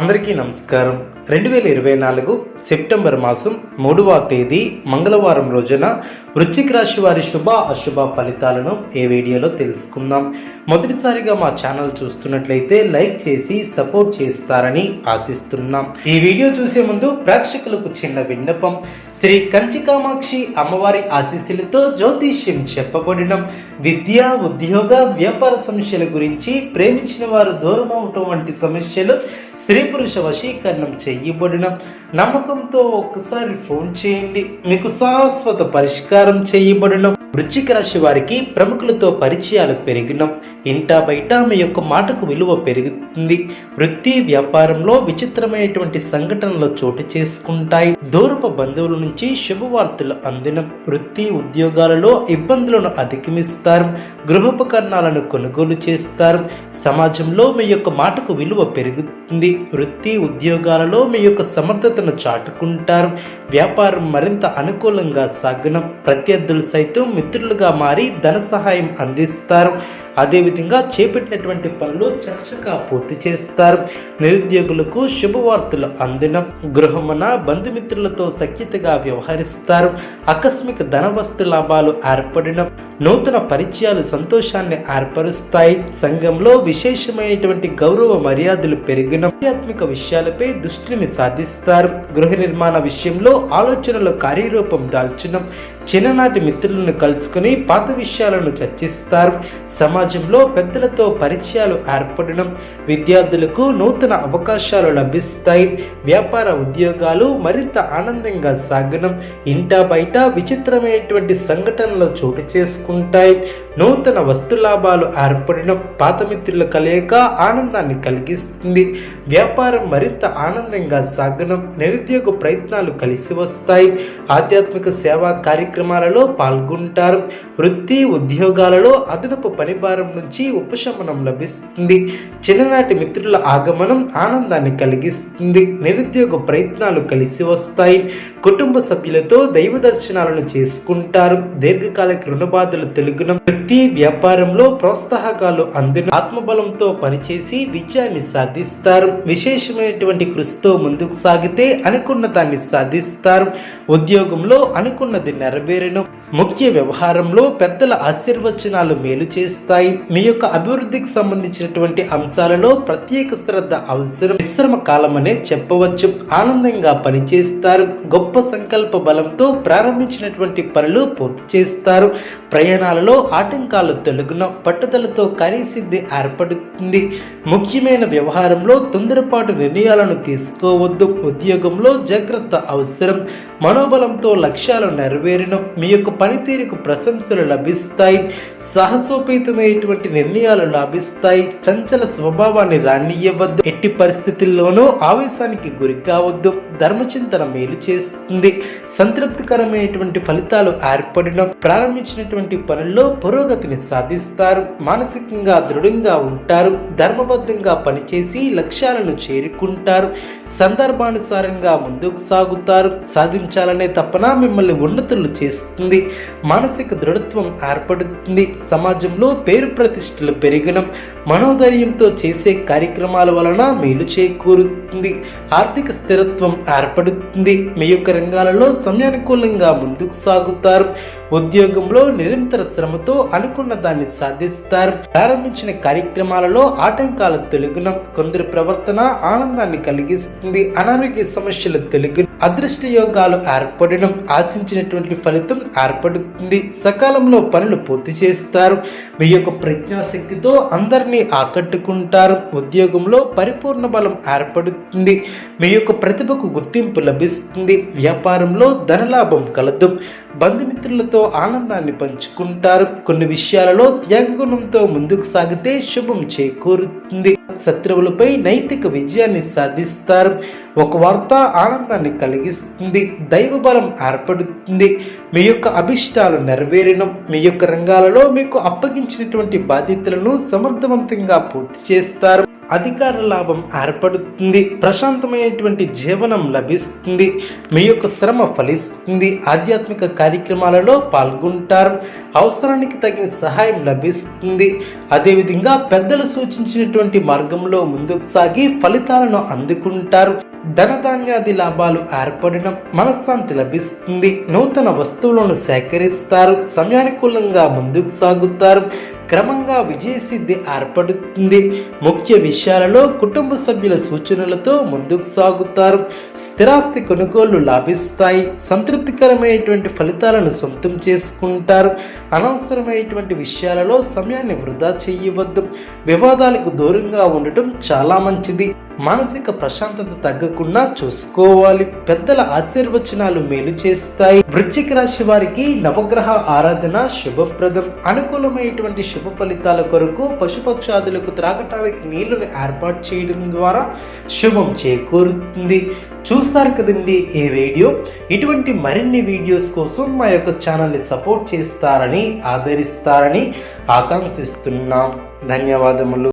అందరికీ నమస్కారం. రెండు వేల ఇరవై నాలుగు సెప్టెంబర్ మాసం మూడవ తేదీ మంగళవారం రోజున వృశ్చిక రాశి వారి శుభ అశుభ ఫలితాలను ఏ వీడియోలో తెలుసుకుందాం. మొదటిసారిగా మా ఛానల్ చూస్తున్నట్లయితే లైక్ చేసి సపోర్ట్ చేస్తారని ఆశిస్తున్నాం. ఈ వీడియో చూసే ముందు ప్రేక్షకులకు చిన్న విన్నపం. శ్రీ కంచి కామాక్షి అమ్మవారి ఆశీస్సులతో జ్యోతిష్యం చెప్పబడిన. విద్య ఉద్యోగ వ్యాపార సమస్యల గురించి ప్రేమించిన వారు దూరం అవటం వంటి సమస్యలు స్త్రీ పురుష వశీకరణం చేయబడిన నమ్మకంతో ఒక్కసారి ఫోన్ చేయండి. మీకు శాశ్వత పరిష్కారం చేయబడిన వృశ్చిక రాశి వారికి ప్రముఖులతో పరిచయాలు పెరిగిన ఇంటా బయట మీ యొక్క మాటకు విలువ పెరుగుతుంది. వృత్తి వ్యాపారంలో విచిత్రమైనటువంటి సంఘటనలు చోటు చేసుకుంటాయి. దూరపు బంధువుల నుంచి శుభవార్తలు అందిన వృత్తి ఉద్యోగాలలో ఇబ్బందులను అధిగమిస్తారు. గృహోపకరణాలను కొనుగోలు చేస్తారు. సమాజంలో మీ యొక్క మాటకు విలువ పెరుగుతుంది. వృత్తి ఉద్యోగాలలో మీ యొక్క సమర్థతను చాటుకుంటారు. వ్యాపారం మరింత అనుకూలంగా సాగిన ప్రత్యర్థులు సైతం మిత్రులుగా మారి ధన సహాయం అందిస్తారు. అదేవిధంగా చేపట్టినటువంటి పనులు చకచకా పూర్తి చేస్తారు. నిరుద్యోగులకు శుభవార్తలు అందిన గృహమున బంధుమిత్రులతో సఖ్యతగా వ్యవహరిస్తారు. ఆకస్మిక ధన వస్తు లాభాలు ఏర్పడిన నూతన పరిచయాలు సంతోషాన్ని ఏర్పరుస్తాయి. సంఘంలో విశేషమైనటువంటి గౌరవ మర్యాదలు పెరిగిన ఆధ్యాత్మిక విషయాలపై దృష్టిని సాధిస్తారు. గృహ నిర్మాణ విషయంలో ఆలోచనలు కార్యరూపం దాల్చిన చిన్ననాటి మిత్రులను కలుసుకుని పాత విషయాలను చర్చిస్తారు. సమాజంలో పెద్దలతో పరిచయాలు ఏర్పడడం విద్యార్థులకు నూతన అవకాశాలు లభిస్తాయి. వ్యాపార ఉద్యోగాలు మరింత ఆనందంగా సాగడం ఇంటా బయట విచిత్రమైనటువంటి సంఘటనలు చోటు చేసుకుంటాయి. నూతన వస్తు లాభాలు ఏర్పడడం పాత మిత్రుల కలయిక ఆనందాన్ని కలిగిస్తుంది. వ్యాపారం మరింత ఆనందంగా సాగడం నిరుద్యోగ ప్రయత్నాలు కలిసి వస్తాయి. ఆధ్యాత్మిక సేవా కార్యక్రమాలలో పాల్గొంటారు. వృత్తి ఉద్యోగాలలో అదనపు పనిభారం నుంచి ఉపశమనం లభిస్తుంది. చిన్ననాటి మిత్రుల ఆగమనం ఆనందాన్ని కలిగిస్తుంది. నిరుద్యోగ ప్రయత్నాలు కలిసి వస్తాయి. కుటుంబ సభ్యులతో దైవ దర్శనాలను చేసుకుంటారు. దీర్ఘకాలిక రుణ బాధలు తెలుగున వృత్తి వ్యాపారంలో ప్రోత్సాహకాలు అందిన ఆత్మబలంతో పనిచేసి విజయాన్ని సాధిస్తారు. విశేషమైనటువంటి కృషితో ముందుకు సాగితే అనుకున్న దాన్ని సాధిస్తారు. ఉద్యోగంలో అనుకున్నది నెరవేరును. ముఖ్య వ్యవహారంలో పెద్దల ఆశీర్వచనాలు మేలు చేస్తాయి. మీ యొక్క అభివృద్ధికి సంబంధించినటువంటి అంశాలలో ప్రత్యేక శ్రద్ధ అవసరం. విశ్రమ కాలం అనే చెప్పవచ్చు. ఆనందంగా పనిచేస్తారు. గొప్ప సంకల్ప బలంతో ప్రారంభించినటువంటి పనులు పూర్తి చేస్తారు. ప్రయాణాలలో ఆటంకాలు తొలగున పట్టుదలతో కార్యసిద్ధి ఏర్పడుతుంది. ముఖ్యమైన వ్యవహారంలో తొందరపాటు నిర్ణయాలను తీసుకోవద్దు. ఉద్యోగంలో జాగ్రత్త అవసరం. మనోబలంతో లక్ష్యాలు నెరవేరిన. మీ యొక్క పనితీరుకు ప్రశంసలు లభిస్తాయి. సాహసోపేతమైనటువంటి నిర్ణయాలు లాభిస్తాయి. చంచల స్వభావాన్ని రానియవద్దు ఎట్టి పరిస్థితుల్లోనూ ఆవేశానికి గురి కావద్దు. ధర్మచింతన మేలు చేస్తుంది. సంతృప్తికరమైనటువంటి ఫలితాలు ఏర్పడడం ప్రారంభించినటువంటి పనుల్లో పురోగతిని సాధిస్తారు. మానసికంగా దృఢంగా ఉంటారు. ధర్మబద్ధంగా పనిచేసి లక్ష్యాలను చేరుకుంటారు. సందర్భానుసారంగా ముందుకు సాగుతారు. సాధించాలనే తపన మిమ్మల్ని ఉన్నతులు చేస్తుంది. మానసిక దృఢత్వం ఏర్పడుతుంది. సమాజంలో పేరు ప్రతిష్టలు పెరిగిన. మనోధైర్యంతో చేసే కార్యక్రమాల వలన మేలు చేకూరుతుంది. ఆర్థిక స్థిరత్వం ఏర్పడుతుంది. మీ యొక్క రంగాలలో సమయానుకూలంగా ముందుకు సాగుతారు. ఉద్యోగంలో నిరంతర శ్రమతో అనుకున్న దాన్ని సాధిస్తారు. ప్రారంభించిన కార్యక్రమాలలో ఆటంకాలు తొలగిన. కొందరి ప్రవర్తన ఆనందాన్ని కలిగిస్తుంది. అనారోగ్య సమస్యలు తొలగిన అదృష్ట యోగాలు ఏర్పడడం ఆశించినటువంటి ఫలితం ఏర్పడుతుంది. సకాలంలో పనులు పూర్తి చేస్తారు. మీ యొక్క ప్రజ్ఞాశక్తితో అందరినీ ఆకట్టుకుంటారు. ఉద్యోగంలో పరిపూర్ణ బలం ఏర్పడుతుంది. మీ యొక్క ప్రతిభకు గుర్తింపు లభిస్తుంది. వ్యాపారంలో ధనలాభం కలదు. బంధుమిత్రులతో ఆనందాన్ని పంచుకుంటారు. కొన్ని విషయాలలో త్యాగగుణంతో ముందుకు సాగితే శుభం చేకూరుతుంది. శత్రువులపై నైతిక విజయాన్ని సాధిస్తారు. ఒక వార్త ఆనందాన్ని కలిగిస్తుంది దైవ బలం ఏర్పడుతుంది. మీ యొక్క అభిష్టాలు నెరవేరడం మీ యొక్క రంగాలలో మీకు అప్పగించినటువంటి బాధ్యతలను సమర్థవంతంగా పూర్తి చేస్తారు. అధికార లాభం ఏర్పడుతుంది. ప్రశాంతమైనటువంటి జీవనం లభిస్తుంది. మీ యొక్క శ్రమ ఫలిస్తుంది. ఆధ్యాత్మిక కార్యక్రమాలలో పాల్గొంటారు. అవసరానికి తగిన సహాయం లభిస్తుంది. అదేవిధంగా పెద్దలు సూచించినటువంటి మార్గంలో ముందుకు సాగి ఫలితాలను అందుకుంటారు. ధనధాన్యాది లాభాలు ఏర్పడడం మనశ్శాంతి లభిస్తుంది. నూతన వస్తువులను సేకరిస్తారు. సమయానుకూలంగా ముందుకు సాగుతారు. క్రమంగా విజయసిద్ధి ఏర్పడుతుంది. ముఖ్య విషయాలలో కుటుంబ సభ్యుల సూచనలతో ముందుకు సాగుతారు. స్థిరాస్తి కొనుగోళ్ళు లాభిస్తాయి. సంతృప్తికరమైనటువంటి ఫలితాలను సొంతం చేసుకుంటారు. అనవసరమైనటువంటి విషయాలలో సమయాన్ని వృధా చేయవద్దు. వివాదాలకు దూరంగా ఉండటం చాలా మంచిది. మానసిక ప్రశాంతత తగ్గకుండా చూసుకోవాలి. పెద్దల ఆశీర్వచనాలు మేలు చేస్తాయి. వృశ్చిక రాశి వారికి నవగ్రహ ఆరాధన శుభప్రదం. అనుకూలమైనటువంటి శుభ ఫలితాల కొరకు పశుపక్షాదులకు త్రాగటానికి నీళ్ళను ఏర్పాటు చేయడం ద్వారా శుభం చేకూరుతుంది. చూస్తారు కదండి ఈ వీడియో? ఇటువంటి మరిన్ని వీడియోస్ కోసం మా యొక్క ఛానల్ని సపోర్ట్ చేస్తారని ఆదరిస్తారని ఆకాంక్షిస్తున్నాం. ధన్యవాదములు.